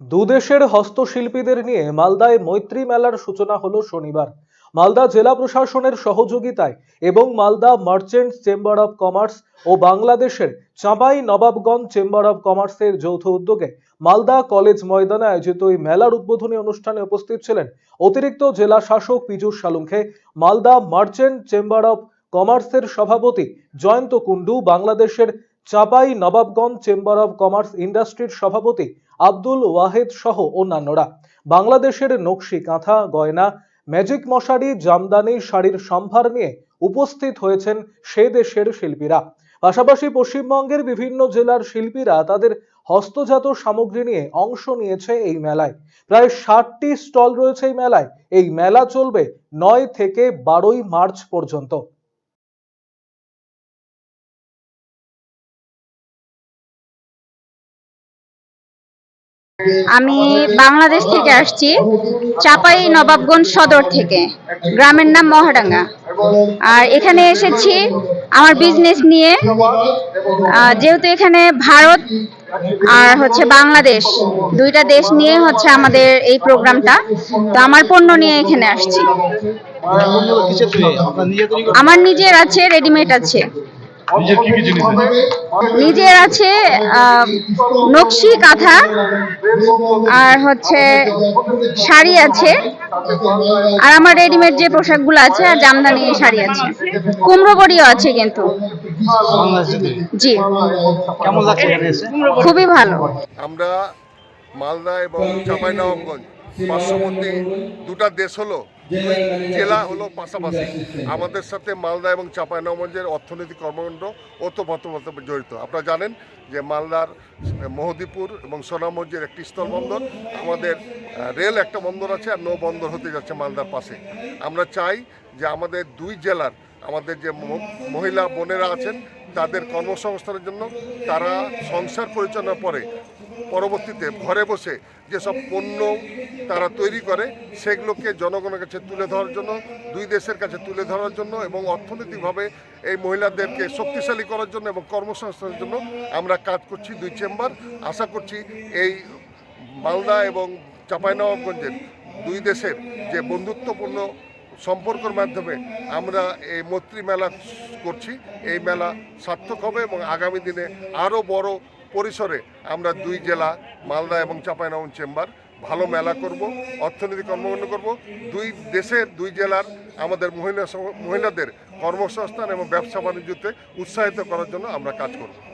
দুদেশের হস্তশিল্পীদের নিয়ে মালদায় মৈত্রী মেলার সূচনা হলো শনিবার। মালদা জেলা প্রশাসনের সহযোগিতায় এবং Malda merchants chamber of commerce ও বাংলাদেশের চাঁপাই নবাবগঞ্জ চেম্বার অব কমার্সের যৌথ উদ্যোগে মালদা কলেজ ময়দানে আয়োজিত এই মেলার উদ্বোধনী অনুষ্ঠানে উপস্থিত ছিলেন অতিরিক্ত জেলা শাসক Piyush Salunkhe, Malda merchant chamber of কমার্সের সভাপতি জয়ন্ত কুন্ডু বাংলাদেশের Chapai Nawabganj chamber of commerce ইন্ডাস্ট্রির সভাপতি আব্দুল ওয়াহেদ সহ অন্যান্যরা। বাংলাদেশের নকশি কাঁথা, গয়না, ম্যাজিক মশারি, জামদানি, শাড়ির সম্ভার নিয়ে উপস্থিত হয়েছেন সে দেশের শিল্পীরা। পাশাপাশি পশ্চিমবঙ্গের বিভিন্ন জেলার শিল্পীরা তাদের হস্তজাত সামগ্রী নিয়ে অংশ নিয়েছে এই মেলায়। প্রায় ষাটটি স্টল রয়েছে এই মেলায়। এই মেলা চলবে নয় থেকে বারোই মার্চ পর্যন্ত। আমি বাংলাদেশ থেকে আসছি চাপাই নবাবগঞ্জ সদর থেকে। গ্রামের নাম মহাডাঙ্গা। আর এখানে এসেছি আমার বিজনেস নিয়ে। যেহেতু এখানে ভারত আর হচ্ছে বাংলাদেশ দুইটা দেশ নিয়ে হচ্ছে আমাদের এই প্রোগ্রামটা তো আমার পণ্য নিয়ে এখানে আসছি? আমার নিজের আছে রেডিমেড আছে। নিজের কি কি জিনিস আছে? নিজের আছে নকশি কাঁথা আর হচ্ছে শাড়ি আছে আর আমার রেডিমেড যে পোশাকগুলো আছে আর জামদানি শাড়ি আছে। কুমড়ো বড়িও আছে কিন্তু। জি। কেমন লাগছে খুবই ভালো। আমরা মালদা এবং চাঁপাইনবাবগঞ্জ পার্শ্ববর্তী দুটা দেশ হলো জেলা হলো পাশাপাশি। আমাদের সাথে মালদা এবং চাঁপাইনবাবগঞ্জের অর্থনৈতিক কর্মকাণ্ড ওতপ্রোতভাবে জড়িত। আপনারা জানেন যে মালদার মহদিপুর এবং সোনামঞ্জের একটি স্থলবন্দর আমাদের রেল একটা বন্দর আছে আর নৌ বন্দর হতে যাচ্ছে মালদার পাশে। আমরা চাই যে আমাদের দুই জেলার আমাদের যে মহিলা বোনেরা আছেন তাদের কর্মসংস্থানের জন্য তারা সংসার পরিচালনার পরে পরবর্তীতে ঘরে বসে যেসব পণ্য তারা তৈরি করে, সেগুলোকে জনগণের কাছে তুলে ধরার জন্য, দুই দেশের কাছে তুলে ধরার জন্য এবং অর্থনৈতিকভাবে এই মহিলাদেরকে শক্তিশালী করার জন্য এবং কর্মসংস্থানের জন্য আমরা কাজ করছি দুই চেম্বার। আশা করছি এই মালদা এবং চাঁপাইনবাবগঞ্জের দুই দেশের যে বন্ধুত্বপূর্ণ সম্পর্কের মাধ্যমে আমরা এই মৈত্রী মেলা করছি, এই মেলা সার্থক হবে এবং আগামী দিনে আরও বড় পরিসরে আমরা দুই জেলা, মালদা এবং চাপাইনাউন চেম্বার, ভালো মেলা করব, অর্থনীতি কর্মকাণ্ড করব। দুই দেশের, দুই জেলার আমাদের মহিলা মহিলাদের কর্মসংস্থান এবং ব্যবসা বাণিজ্যতে উৎসাহিত করার জন্য আমরা কাজ করব।